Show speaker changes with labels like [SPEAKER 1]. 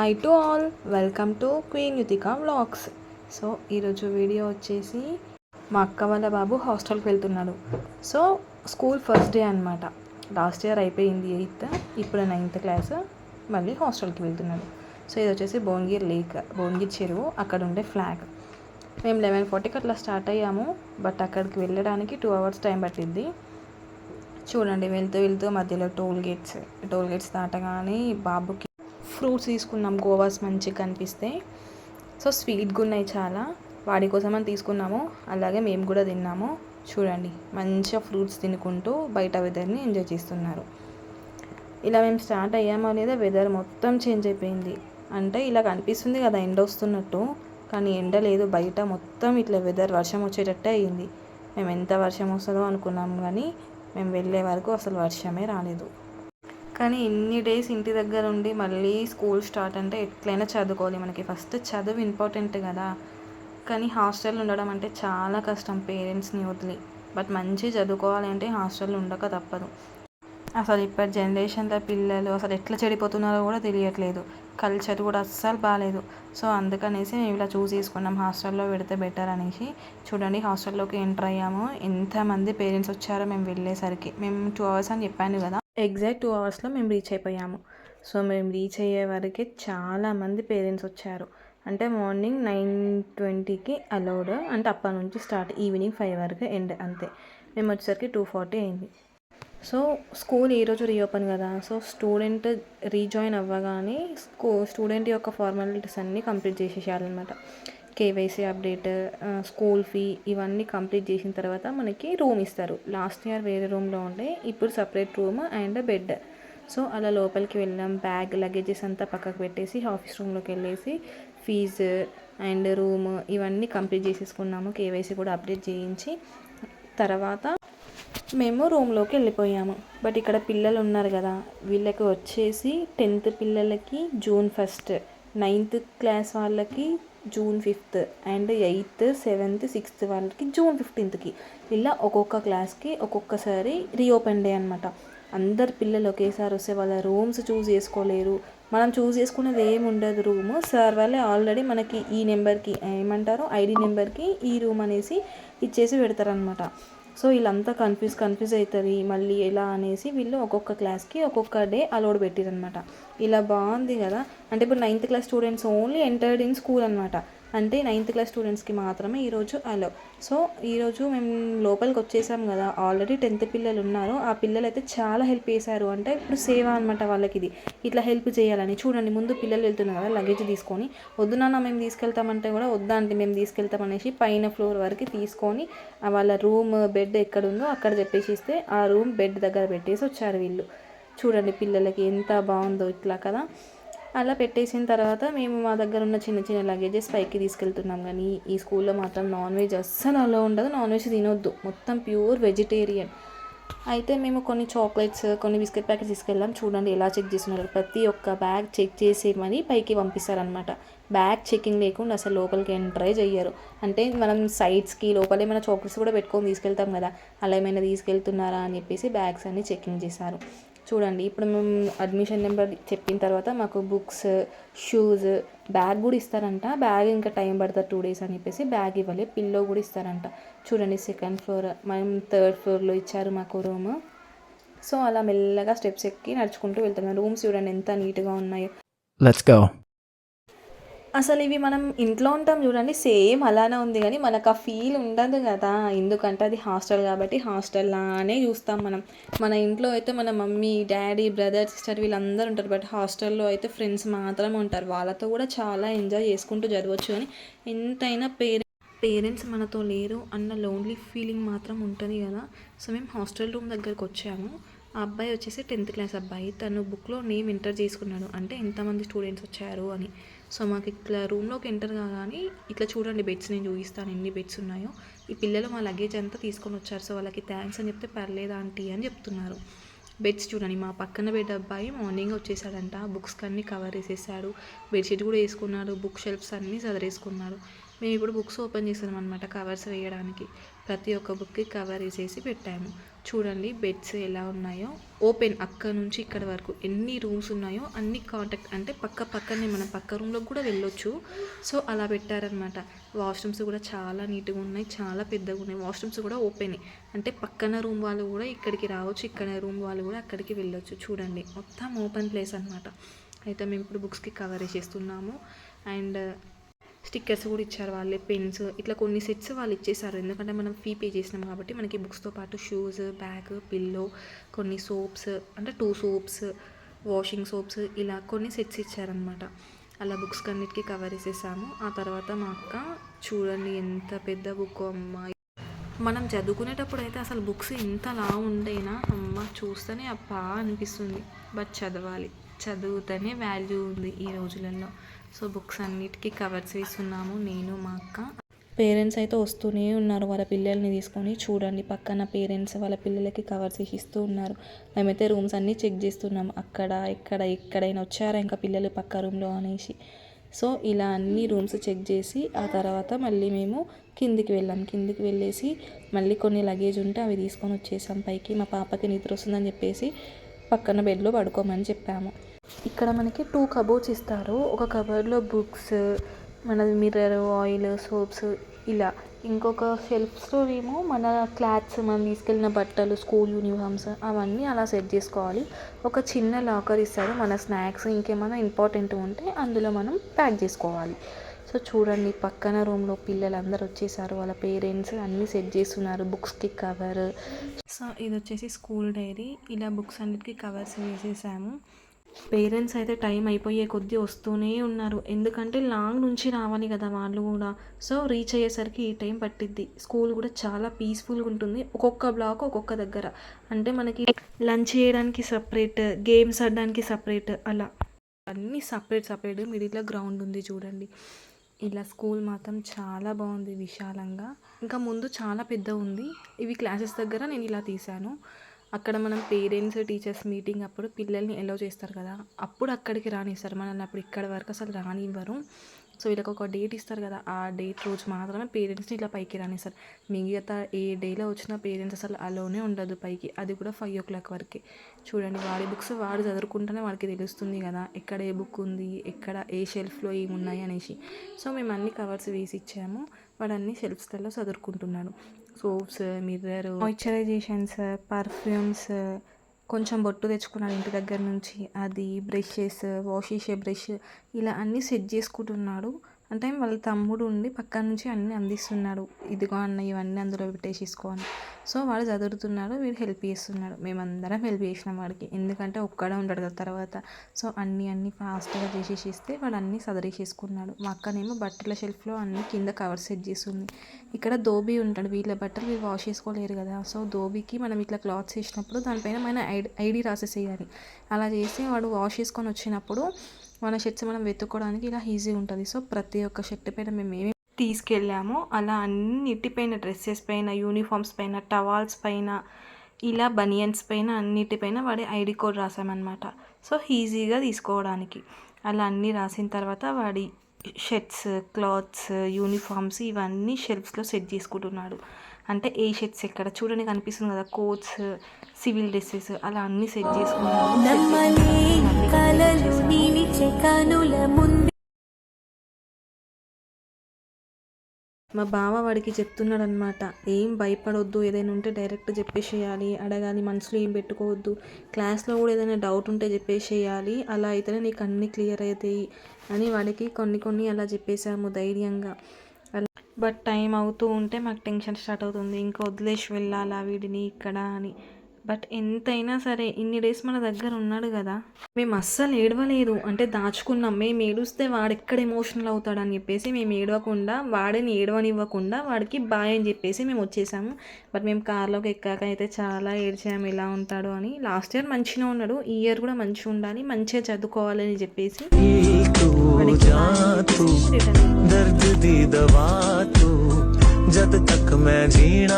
[SPEAKER 1] Hi to all welcome to queen Yuthika vlogs so ఈరోజు video వచ్చేసి మా అక్క వాళ్ళ బాబు హాస్టల్కి వెళ్తున్నాడు. సో స్కూల్ ఫస్ట్ డే అనమాట లాస్ట్ ఇయర్ అయిపోయింది ఎయిత్. ఇప్పుడు నైన్త్ క్లాస్ మళ్ళీ హాస్టల్కి వెళ్తున్నాడు. సో ఇది వచ్చేసి భువనగిరి లేక్ భువనగిరి చెరువు. అక్కడ ఉండే ఫ్లాగ్ మేము లెవెన్ ఫార్టీకి అట్లా స్టార్ట్ అయ్యాము. బట్ అక్కడికి వెళ్ళడానికి టూ అవర్స్ టైం పట్టింది చూడండి వెళ్తూ వెళ్తూ మధ్యలో టోల్ గేట్స్ టోల్ గేట్స్ దాటగానే బాబుకి ఫ్రూట్స్ తీసుకున్నాం గోవాస్ మంచిగా కనిపిస్తే. సో స్వీట్గా ఉన్నాయి చాలా. వాడి కోసం అని తీసుకున్నాము. అలాగే మేము కూడా తిన్నాము. చూడండి మంచిగా ఫ్రూట్స్ తినుకుంటూ బయట వెదర్ని ఎంజాయ్ చేస్తున్నారు. ఇలా మేము స్టార్ట్ అయ్యామో లేదా వెదర్ మొత్తం చేంజ్ అయిపోయింది. అంటే ఇలా కనిపిస్తుంది కదా ఎండ వస్తున్నట్టు. కానీ ఎండ లేదు బయట మొత్తం ఇట్లా వెదర్ వర్షం వచ్చేటట్టే అయ్యింది. మేము ఎంత వర్షం వస్తుందో అనుకున్నాం కానీ మేము వెళ్ళే వరకు అసలు వర్షమే రాలేదు. కానీ ఇన్ని డేస్ ఇంటి దగ్గర ఉండి మళ్ళీ స్కూల్ స్టార్ట్ అంటే ఎట్లయినా చదువుకోవాలి మనకి. ఫస్ట్ చదువు ఇంపార్టెంట్ కదా. కానీ హాస్టల్ ఉండడం అంటే చాలా కష్టం పేరెంట్స్ని వదిలి. బట్ మంచి చదువుకోవాలి అంటే హాస్టల్లో ఉండక తప్పదు. అసలు ఇప్పటి జనరేషన్లో పిల్లలు అసలు ఎట్లా చెడిపోతున్నారో కూడా తెలియట్లేదు. కల్చర్ కూడా అస్సలు బాగాలేదు సో అందుకనేసి మేము ఇలా చూస్ చేసుకున్నాం. హాస్టల్లో పెడితే బెటర్ అనేసి. చూడండి హాస్టల్లోకి ఎంటర్ అయ్యాము. ఎంతమంది పేరెంట్స్ వచ్చారో మేము వెళ్ళేసరికి. మేము టూ అవర్స్ అని చెప్పాను కదా. ఎగ్జాక్ట్ టూ అవర్స్లో మేము రీచ్ అయిపోయాము. సో మేము రీచ్ అయ్యే వరకే చాలామంది పేరెంట్స్ వచ్చారు. అంటే మార్నింగ్ నైన్ ట్వంటీకి అలౌడ్ అంటే అప్పటి నుంచి స్టార్ట్ ఈవినింగ్ ఫైవ్ వరకు ఎండ్ అంతే. మేము వచ్చేసరికి టూ ఫార్టీ అయింది. సో స్కూల్ ఈరోజు రీఓపెన్ కదా. సో స్టూడెంట్ రీజాయిన్ అవ్వగానే స్కూ స్టూడెంట్ యొక్క ఫార్మాలిటీస్ అన్నీ కంప్లీట్ చేసేసేయాలన్నమాట. కేవైసీ అప్డేట్ స్కూల్ ఫీ ఇవన్నీ కంప్లీట్ చేసిన తర్వాత మనకి రూమ్ ఇస్తారు. లాస్ట్ ఇయర్ వేరే రూమ్లో ఉండే ఇప్పుడు separate room and bed. So అలా లోపలికి వెళ్ళాం బ్యాగ్ లగేజెస్ అంతా పక్కకు పెట్టేసి ఆఫీస్ రూమ్లోకి వెళ్ళేసి ఫీజు అండ్ రూమ్ ఇవన్నీ కంప్లీట్ చేసేసుకున్నాము. కేవైసీ కూడా అప్డేట్ చేయించి తర్వాత మేము రూమ్లోకి వెళ్ళిపోయాము. బట్ ఇక్కడ పిల్లలు ఉన్నారు కదా వీళ్ళకి వచ్చేసి టెన్త్ పిల్లలకి జూన్ ఫస్ట్ నైన్త్ క్లాస్ వాళ్ళకి June fifth and eighth seventh sixth వాళ్ళకి జూన్ ఫిఫ్టీన్త్కి ఇలా ఒక్కొక్క క్లాస్కి ఒక్కొక్కసారి రీఓపెన్ డే అనమాట అందరు పిల్లలు ఒకేసారి వస్తే వాళ్ళ రూమ్స్ చూస్ చేసుకోలేరు. మనం చూస్ చేసుకునేది ఏమి ఉండదు రూమ్ సార్ వాళ్ళే ఆల్రెడీ మనకి ఈ నెంబర్కి ఏమంటారు ఐడి నెంబర్కి ఈ రూమ్ అనేసి ఇచ్చేసి పెడతారనమాట సో వీళ్ళంతా కన్ఫ్యూజ్ కన్ఫ్యూజ్ అవుతుంది మళ్ళీ ఎలా అనేసి వీళ్ళు ఒక్కొక్క క్లాస్కి ఒక్కొక్క డే అలోడ్ పెట్టిరనమాట ఇలా బాగుంది కదా. అంటే ఇప్పుడు ninth class students only entered in school అనమాట అంటే నైన్త్ క్లాస్ స్టూడెంట్స్కి మాత్రమే ఈరోజు అలో సో ఈరోజు మేము లోపలికి వచ్చేసాం కదా. ఆల్రెడీ టెన్త్ పిల్లలు ఉన్నారు. ఆ పిల్లలు అయితే చాలా హెల్ప్ చేశారు. అంటే ఇప్పుడు సేవ అనమాట వాళ్ళకి ఇది ఇట్లా హెల్ప్ చేయాలని. చూడండి ముందు పిల్లలు వెళ్తున్నారు కదా లగేజ్ తీసుకొని. వద్దు మేము తీసుకెళ్తామంటే కూడా వద్దా అంటే మేము తీసుకెళ్తాం అనేసి పైన ఫ్లోర్ వరకు తీసుకొని వాళ్ళ రూమ్ బెడ్ ఎక్కడ ఉందో అక్కడ చెప్పేసి ఇస్తే ఆ రూమ్ బెడ్ దగ్గర పెట్టేసి వచ్చారు వీళ్ళు. చూడండి పిల్లలకి ఎంత బాగుందో ఇట్లా కదా. అలా పెట్టేసిన తర్వాత మేము మా దగ్గర ఉన్న చిన్న చిన్న లగేజెస్ పైకి తీసుకెళ్తున్నాం. కానీ ఈ స్కూల్లో మాత్రం నాన్ వెజ్ అస్సలు అలా ఉండదు. నాన్ వెజ్ తినొద్దు. మొత్తం ప్యూర్ వెజిటేరియన్. అయితే మేము కొన్ని చాక్లెట్స్ కొన్ని బిస్కెట్ ప్యాకెట్స్ తీసుకెళ్ళాం. చూడండి ఎలా చెక్ చేస్తున్నారు. ప్రతి ఒక్క బ్యాగ్ చెక్ చేసి పైకి పంపిస్తారనమాట బ్యాగ్ చెకింగ్ లేకుండా అసలు లోపలికి ఎంట్రై చెయ్యరు. అంటే మనం సైడ్స్కి లోపల ఏమైనా చాక్లెట్స్ కూడా పెట్టుకొని తీసుకెళ్తాం కదా. అలా ఏమైనా తీసుకెళ్తున్నారా అని చెప్పేసి బ్యాగ్స్ అన్ని చెకింగ్ చేశారు. చూడండి ఇప్పుడు మేము అడ్మిషన్ నెంబర్ చెప్పిన తర్వాత మాకు బుక్స్ షూస్ బ్యాగ్ కూడా ఇస్తారంట. బ్యాగ్ ఇంకా టైం పడుతుంది టూ డేస్ అని చెప్పేసి బ్యాగ్ ఇవ్వాలి పిల్లో కూడా ఇస్తారంట. చూడండి సెకండ్ ఫ్లోర్ మనం థర్డ్ ఫ్లోర్లో ఇచ్చారు మాకు రూమ్ సో అలా మెల్లగా స్టెప్స్ ఎక్కి నడుచుకుంటూ వెళ్తున్నాం. రూమ్స్ చూడండి ఎంత నీట్గా ఉన్నాయో.
[SPEAKER 2] లెట్స్ గో
[SPEAKER 1] అసలు ఇవి మనం ఇంట్లో ఉంటాం చూడండి సేమ్ అలానే ఉంది కానీ మనకు ఆ ఫీల్ ఉండదు కదా. ఎందుకంటే అది హాస్టల్ కాబట్టి హాస్టల్లానే చూస్తాం మనం. మన ఇంట్లో అయితే మన మమ్మీ డాడీ బ్రదర్ సిస్టర్ వీళ్ళందరూ ఉంటారు. బట్ హాస్టల్లో అయితే ఫ్రెండ్స్ మాత్రమే ఉంటారు. వాళ్ళతో కూడా చాలా ఎంజాయ్ చేసుకుంటూ చదవచ్చు కానీ ఎంతైనా పేరెంట్స్ పేరెంట్స్ మనతో లేరు అన్న లోన్లీ ఫీలింగ్ మాత్రం ఉంటుంది కదా. సో మేము హాస్టల్ రూమ్ దగ్గరకు వచ్చాము. ఆ అబ్బాయి వచ్చేసి టెన్త్ క్లాస్ అబ్బాయి. తను బుక్లో నేమ్ ఎంటర్ చేసుకున్నాడు. అంటే ఎంతమంది స్టూడెంట్స్ వచ్చారు అని. సో మాకు ఇట్లా రూమ్లోకి ఎంటర్ కాగానే ఇట్లా చూడండి బెడ్స్ నేను చూపిస్తాను ఎన్ని బెడ్స్ ఉన్నాయో. ఈ పిల్లలు మా లగేజ్ అంతా తీసుకొని వచ్చారు. సో వాళ్ళకి థ్యాంక్స్ అని చెప్తే పర్లేదు ఆంటీ అని చెప్తున్నారు. బెడ్స్ చూడండి మా పక్కన బెడ్ అబ్బాయి మార్నింగ్ వచ్చేసాడంట. బుక్స్ అన్నీ కవర్ వేసేసాడు బెడ్షీట్ కూడా వేసుకున్నాడు. బుక్ షెల్ఫ్స్ అన్నీ చదివేసుకున్నాడు. మేము ఇప్పుడు బుక్స్ ఓపెన్ చేసాం అనమాట కవర్స్ వేయడానికి. ప్రతి ఒక్క బుక్కి కవర్ వేసేసి పెట్టాము. చూడండి బెడ్స్ ఎలా ఉన్నాయో. ఓపెన్ అక్కడ నుంచి ఇక్కడ వరకు ఎన్ని రూమ్స్ ఉన్నాయో అన్ని కాంటాక్ట్ అంటే పక్క పక్కనే మనం పక్క రూమ్లోకి కూడా వెళ్ళొచ్చు. సో అలా పెట్టారనమాట వాష్రూమ్స్ కూడా చాలా నీట్గా ఉన్నాయి చాలా పెద్దగా ఉన్నాయి. వాష్రూమ్స్ కూడా ఓపెన్. అంటే పక్కన రూమ్ వాళ్ళు కూడా ఇక్కడికి రావచ్చు ఇక్కడ రూమ్ వాళ్ళు కూడా అక్కడికి వెళ్ళొచ్చు. చూడండి మొత్తం ఓపెన్ ప్లేస్ అనమాట అయితే మేము ఇప్పుడు బుక్స్కి కవర్ చేస్తున్నాము అండ్ స్టిక్కర్స్ కూడా ఇచ్చారు వాళ్ళే పెన్స్ ఇట్లా కొన్ని సెట్స్ వాళ్ళు ఇచ్చేసారు. ఎందుకంటే మనం ఫీ పే చేసినాం కాబట్టి మనకి బుక్స్తో పాటు షూస్ బ్యాగ్ పిల్లో కొన్ని సోప్స్ అంటే టూ సోప్స్ వాషింగ్ సోప్స్ ఇలా కొన్ని సెట్స్ ఇచ్చారనమాట అలా బుక్స్ అన్నిటికీ కవర్ చేసేసాము. ఆ తర్వాత మా అక్క చూడండి ఎంత పెద్ద బుక్ అమ్మ. మనం చదువుకునేటప్పుడు అయితే అసలు బుక్స్ ఇంతలా ఉండేనా? అమ్మ చూస్తేనే అబ్బా అనిపిస్తుంది. బట్ చదవాలి. చదువుతనే వాల్యూ ఉంది ఈ రోజులలో సో బుక్స్ అన్నిటికీ కవర్స్ వేస్తున్నాము నేను మా అక్క. పేరెంట్స్ అయితే వస్తూనే ఉన్నారు. వాళ్ళ పిల్లల్ని తీసుకొని చూడండి పక్కన పేరెంట్స్ వాళ్ళ పిల్లలకి కవర్స్ ఇస్తూ ఉన్నారు. మేమైతే రూమ్స్ అన్నీ చెక్ చేస్తున్నాం. అక్కడ ఎక్కడ ఎక్కడైనా వచ్చారా? ఇంకా పిల్లలు పక్క రూమ్లో అనేసి. సో ఇలా అన్ని రూమ్స్ చెక్ చేసి ఆ తర్వాత మళ్ళీ మేము కిందికి వెళ్ళాం. కిందికి వెళ్ళేసి మళ్ళీ కొన్ని లగేజ్ ఉంటే అవి తీసుకొని వచ్చేసాం పైకి. మా పాపకి నిద్ర వస్తుందని చెప్పేసి పక్కన బెడ్లో పడుకోమని చెప్పాము. ఇక్కడ మనకి టూ కబోర్డ్స్ ఇస్తారు. ఒక కబోర్డ్లో బుక్స్ మన మిర్రర్ ఆయిల్ సోప్స్ ఇలా. ఇంకొక షెల్ఫ్స్లో ఏమో మన క్లాత్స్ మనం తీసుకెళ్ళిన బట్టలు స్కూల్ యూనిఫామ్స్ అవన్నీ అలా సెట్ చేసుకోవాలి. ఒక చిన్న లాకర్ ఇస్తారు. మన స్నాక్స్ ఇంకేమైనా ఇంపార్టెంట్ ఉంటే అందులో మనం ప్యాక్ చేసుకోవాలి. సో చూడండి పక్కన రూమ్లో పిల్లలు అందరు వచ్చేసారు. వాళ్ళ పేరెంట్స్ అన్నీ సెట్ చేస్తున్నారు. బుక్స్కి కవర్ సో ఇది వచ్చేసి స్కూల్ డైరీ ఇలా బుక్స్ అన్నిటికీ కవర్స్ వేసేసాము. పేరెంట్స్ అయితే టైం అయిపోయే కొద్దీ వస్తూనే ఉన్నారు. ఎందుకంటే లాంగ్ నుంచి రావాలి కదా వాళ్ళు కూడా. సో రీచ్ అయ్యేసరికి ఈ టైం పట్టిద్ది. స్కూల్ కూడా చాలా పీస్ఫుల్గా ఉంటుంది. ఒక్కొక్క బ్లాక్ ఒక్కొక్క దగ్గర. అంటే మనకి లంచ్ చేయడానికి సపరేట్ గేమ్స్ ఆడడానికి సపరేట్ అలా. అన్నీ సపరేట్ సపరేట్ మిడిల్లో గ్రౌండ్ ఉంది చూడండి. ఇలా స్కూల్ మాత్రం చాలా బాగుంది విశాలంగా. ఇంకా ముందు చాలా పెద్ద ఉంది. ఇవి క్లాసెస్ దగ్గర నేను ఇలా తీశాను. అక్కడ మనం పేరెంట్స్ టీచర్స్ మీటింగ్ అప్పుడు పిల్లల్ని ఎలో చేస్తారు కదా. అప్పుడు అక్కడికి రానిస్తారు. మనల్ని అప్పుడు ఇక్కడ వరకు అసలు రానివ్వరు. సో వీళ్ళకి ఒక డేట్ ఇస్తారు కదా. ఆ డేట్ రోజు మాత్రమే పేరెంట్స్ని ఇట్లా పైకి రానిస్తారు. మిగతా ఏ డేలో వచ్చిన పేరెంట్స్ అసలు అలోనే ఉండదు పైకి. అది కూడా ఫైవ్ ఓ క్లాక్ వరకే. చూడండి వాడి బుక్స్ వాడు చదువుకుంటేనే వాడికి తెలుస్తుంది కదా. ఎక్కడ ఏ బుక్ ఉంది? ఎక్కడ ఏ షెల్ఫ్లో ఏమున్నాయి అనేసి. సో మేము అన్ని కవర్స్ వేసి ఇచ్చాము. వాడు అన్ని షెల్ఫ్స్లలో చదువుకుంటున్నాడు సోప్స్ మిర్రర్ మాయిశ్చరైజేషన్స్ పర్ఫ్యూమ్స్ కొంచెం బొట్టు తెచ్చుకున్నాడు ఇంటి దగ్గర నుంచి అది బ్రషెస్ వాష్ చేసే బ్రష్ ఇలా అన్నీ సెట్ చేసుకుంటున్నాడు. అంటే వాళ్ళ తమ్ముడు ఉండి పక్క నుంచి అన్నీ అందిస్తున్నాడు. ఇదిగో అన్న ఇవన్నీ అందులో పెట్టేసేసుకో అని. సో వాడు చదువుతున్నాడు వీడు హెల్ప్ చేస్తున్నాడు. మేమందరం హెల్ప్ చేసినాం వాడికి. ఎందుకంటే ఒక్కడే ఉంటాడు కదా తర్వాత. సో అన్నీ అన్నీ ఫాస్ట్గా చేసేసిస్తే వాడు అన్నీ సదరేసేసుకున్నాడు. మా అక్కనేమో బట్టల షెల్ఫ్లో అన్నీ కింద కవర్ సెట్ చేస్తుంది. ఇక్కడ దోబీ ఉంటాడు. వీళ్ళ బట్టలు వీళ్ళు వాష్ చేసుకోలేరు కదా. సో దోబీకి మనం ఇట్లా క్లాత్స్ వేసినప్పుడు దానిపైన మన ఐడి ఐడి రాసేసేయాలి. అలా చేసి వాడు వాష్ చేసుకొని వచ్చినప్పుడు మన షర్ట్స్ మనం వెతుక్కోవడానికి ఇలా ఈజీ ఉంటుంది. సో ప్రతి ఒక్క షర్ట్ పైన మేము ఏమి తీసుకెళ్ళామో అలా అన్నిటిపైన డ్రెస్సెస్ పైన యూనిఫామ్స్ పైన టవాల్స్ పైన ఇలా బనియన్స్ పైన అన్నిటిపైన వాడి ఐడి కోడ్ రాసామన్నమాట. సో ఈజీగా తీసుకోవడానికి. అలా అన్నీ రాసిన తర్వాత వాడి షర్ట్స్ క్లాత్స్ యూనిఫామ్స్ ఇవన్నీ షెల్ఫ్స్లో సెట్ చేసుకుంటున్నాడు. అంటే ఏ షర్ట్స్ ఎక్కడ? చూడడానికి కనిపిస్తుంది కదా కోట్స్ సివిల్ డ్రెస్సెస్ అలా అన్నీ సెట్
[SPEAKER 2] ముందు.
[SPEAKER 1] మా బావ వాడికి చెప్తున్నాడు అనమాట ఏం భయపడొద్దు ఏదైనా ఉంటే డైరెక్ట్ చెప్పేసేయాలి అడగాలి మనసులో ఏం పెట్టుకోవద్దు క్లాస్లో కూడా ఏదైనా డౌట్ ఉంటే చెప్పేసేయాలి అలా అయితేనే నీకు అన్నీ క్లియర్ అవుతాయి అని వాడికి కొన్ని కొన్ని అలా చెప్పేశాము ధైర్యంగా. బట్ టైం అవుతూ ఉంటే మాకు టెన్షన్ స్టార్ట్ అవుతుంది. ఇంకా వదిలేసి వెళ్ళాలా వీడిని ఇక్కడ అని. బట్ ఎంతైనా సరే ఇన్ని డేస్ మన దగ్గర ఉన్నాడు కదా మేము అస్సలు ఏడవలేదు అంటే దాచుకున్నాం మేము ఏడుస్తే వాడు ఎక్కడ ఎమోషనల్ అవుతాడని చెప్పేసి మేము ఏడవకుండా వాడిని ఏడవనివ్వకుండా వాడికి బాయ్ అని చెప్పేసి మేము వచ్చేసాము బట్ మేము కార్లోకి ఎక్కాక అయితే చాలా ఏడ్చాము ఎలా ఉంటాడు అని లాస్ట్ ఇయర్ మంచిగా ఉన్నాడు ఈ ఇయర్ కూడా మంచిగా ఉండాలి మంచిగా చదువుకోవాలని చెప్పేసి
[SPEAKER 3] तू जा तू
[SPEAKER 1] రిటర్న్
[SPEAKER 3] दर्द दी दवा तू जद तक मैं जीना